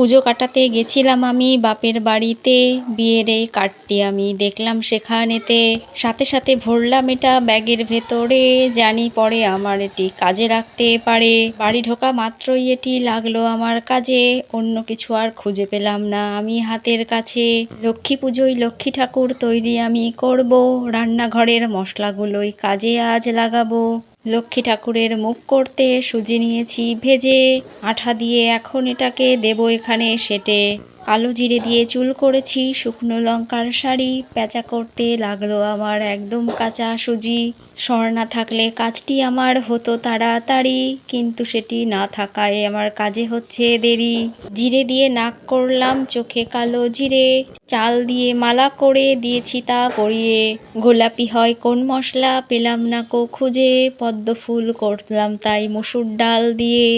পুজো কাটাতে গেছিলাম আমি, বাপের বাড়িতে। বিয়ের এই কার্ডটি আমি দেখলাম সেখানেতে। সাথে সাথে ভরলাম এটা ব্যাগের ভেতরে। জানি পরে আমার এটি কাজে লাগতে পারে। বাড়ি ঢোকা মাত্রই এটি লাগল আমার কাজে। অন্য কিছু আর খুঁজে পেলাম না আমি হাতের কাছে। লক্ষ্মী পুজোয় লক্ষ্মী ঠাকুর তৈরি আমি করব। রান্নাঘরের মশলাগুলোই কাজে আজ লাগাবো। লক্ষ্মী ঠাকুরের মুখ করতে সুজি নিয়েছি ভেজে আঠা দিয়ে এখন এটাকে দেব এখানে সেটে। কালো জিরে দিয়ে চুল করেছি, শুকনো লঙ্কার শাড়ি প্যাঁচা করতে লাগল আমার একদম কাঁচা সুজি। সর না থাকলে কাজটি আমার হতো তাড়াতাড়ি, কিন্তু সেটি না থাকায় আমার কাজে হচ্ছে দেরি। জিরে দিয়ে নাক করলাম চোখে কালো জিরে, চাল দিয়ে মালা করে দিয়েছি তা পরিয়ে। গোলাপি হয় কোন মশলা পেলাম না কো খুঁজে, পদ্ম ফুল করলাম তাই মসুর ডাল দিয়ে।